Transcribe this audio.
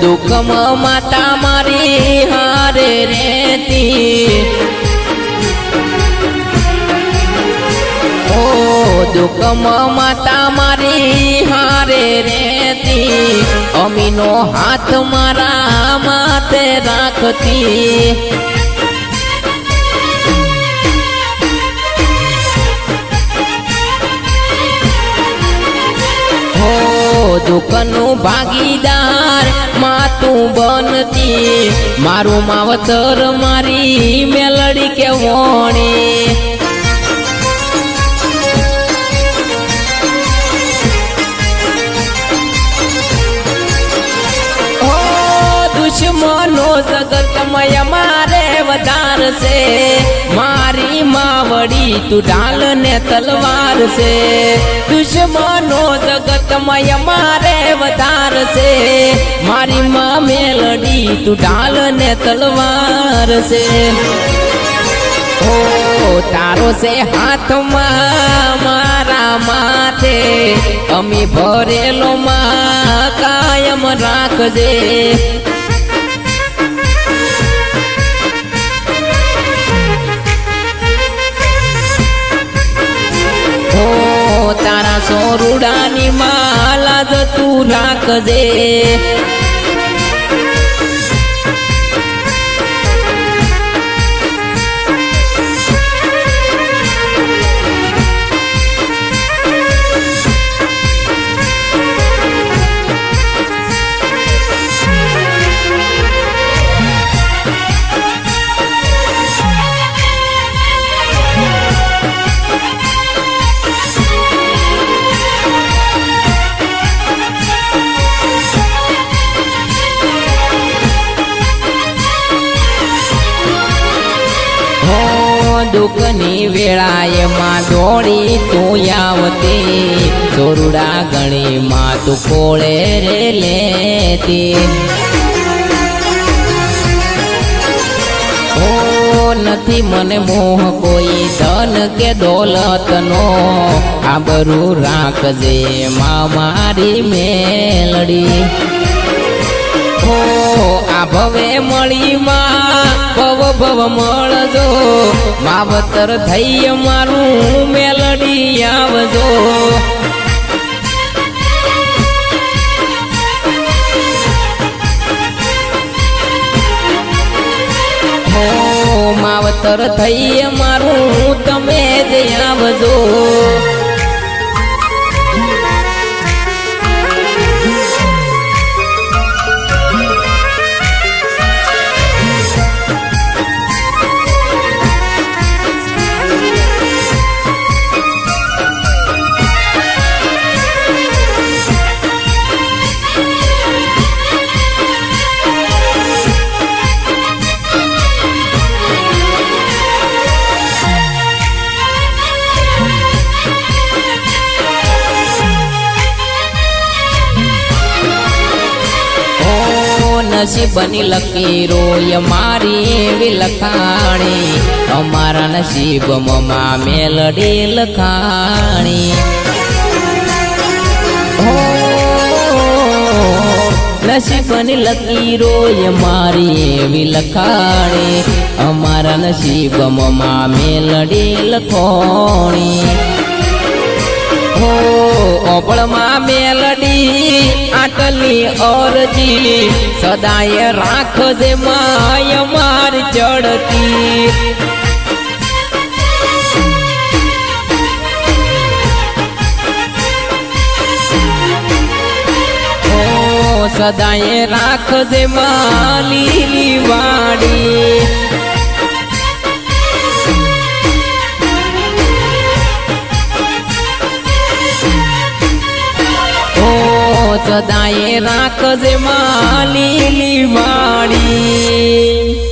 દુઃખમાં માતા મારી હારે રેતી ઓ દુઃખમાં માતા મારી હારે રેતી અમીનો હાથ મારા માથે રાખતી. દુઃખનું ભાગીદાર માતું બનતી. મારું માવતર મારી મેલડી કે વણી. દુશ્મનો જગતમય મારે વધારશે. માવડી તું ઢાલ ને તલવાર છે. દુશ્મનો જગતમય મારે વધારશે મારી માં મેલડી તું ઢાલ ને તલવાર છે. ઓ તારો છે હાથમાં મારા માથે. અમી ભરેલો માં કાયમ રાખજે. સોરુડાની માલા જ તું રાખજે વેળાએ માં દોડી તું આવતી. દોરડા ગણી માં તું કોળે રે લેતી. નથી મને મોહ કોઈ ધન કે દોલતનો. આબરૂ રાખજે મા મારી મેલડી. હો આ ભવે મળી માં ભવ ભવ મળજો. માવતર થઈ મારું મેલડી આવજો. માવતર થઈ મારું, તમે જ આવજો. નસીબની લકીરો એ મારી એવી લખાણી. અમારા નસીબમાં મેલડી લખાણી. નસીબની લકીરો એ મારી એવી લખાણી. અમારા નસીબમાં મેલડી લખોણી. ઓપળમાં મેલડી આટલી અરજી. સદાય રાખજે માય માર ચડતી. સદાય રાખજે માલી વાડી. સદાય રાખજે માલી વાડી